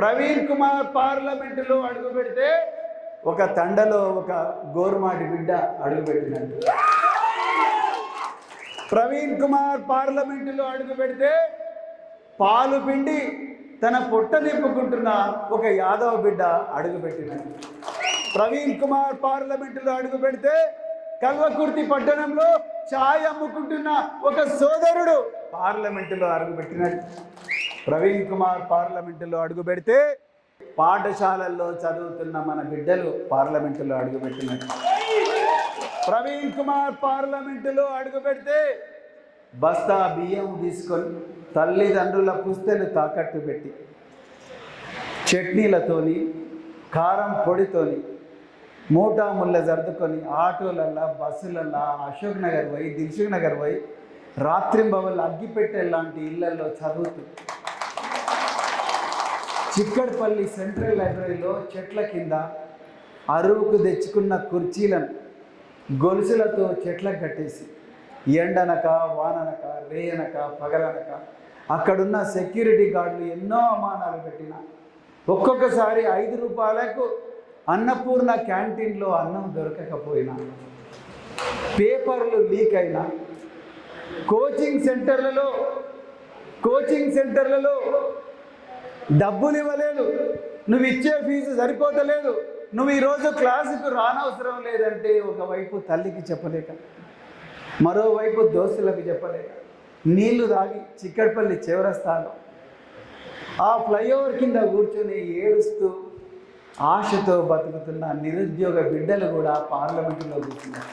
ప్రవీణ్ కుమార్ పార్లమెంటులో అడుగు పెడితే ఒక తండలో ఒక గోరుమాటి బిడ్డ అడుగు పెట్టినట్టు ప్రవీణ్ కుమార్ పార్లమెంటులో అడుగు పెడితే పాలు పిండి తన పొట్ట నింపుకుంటున్న ఒక యాదవ బిడ్డ అడుగు పెట్టినట్టు ప్రవీణ్ కుమార్ పార్లమెంటులో అడుగు పెడితే కల్వకుర్తి పట్టణంలో ఛాయ్ అమ్ముకుంటున్న ఒక సోదరుడు పార్లమెంటులో అడుగు పెట్టినట్టు ప్రవీణ్ కుమార్ పార్లమెంటులో అడుగు పెడితే పాఠశాలల్లో చదువుతున్న మన బిడ్డలు పార్లమెంటులో అడుగు ప్రవీణ్ కుమార్ పార్లమెంటులో అడుగు పెడితే బస్తా బియ్యం తీసుకొని తల్లిదండ్రుల పుస్తలు తాకట్టు పెట్టి చట్నీలతోని కారం పొడితోని మూటా ముళ్ళ జరుదుకొని ఆటోలల్లా బస్సులల్లా అశోక్ నగర్ పోయి దిల్సుఖ్ నగర్ పోయి రాత్రింబవళ్ళు అగ్గిపెట్టె లాంటి ఇళ్ళలో చదువుతూ చిక్కడపల్లి సెంట్రల్ లైబ్రరీలో చెట్ల కింద అరువుకు తెచ్చుకున్న కుర్చీలను గొలుసులతో చెట్లకు కట్టేసి ఎండనక వాననక రేయనక పగలనక అక్కడున్న సెక్యూరిటీ గార్డులు ఎన్నో అమానాలు పెట్టిన ఒక్కొక్కసారి ఐదు రూపాయలకు అన్నపూర్ణ క్యాంటీన్లో అన్నం దొరకకపోయినా పేపర్లు లీక్ అయినా కోచింగ్ సెంటర్లలో కోచింగ్ సెంటర్లలో డబ్బులు ఇవ్వలేదు నువ్వు ఇచ్చే ఫీజు సరిపోతలేదు. నువ్వు ఈరోజు క్లాసుకు రానవసరం లేదంటే ఒకవైపు తల్లికి చెప్పలేక మరోవైపు దోస్తులకు చెప్పలేక నీళ్ళు తాగి చిక్కడపల్లి చివరస్తాలో ఆ ఫ్లైఓవర్ కింద కూర్చొని ఏడుస్తూ ఆశతో బతుకుతున్న నిరుద్యోగ బిడ్డలు కూడా పార్లమెంటులో కూర్చున్నారు.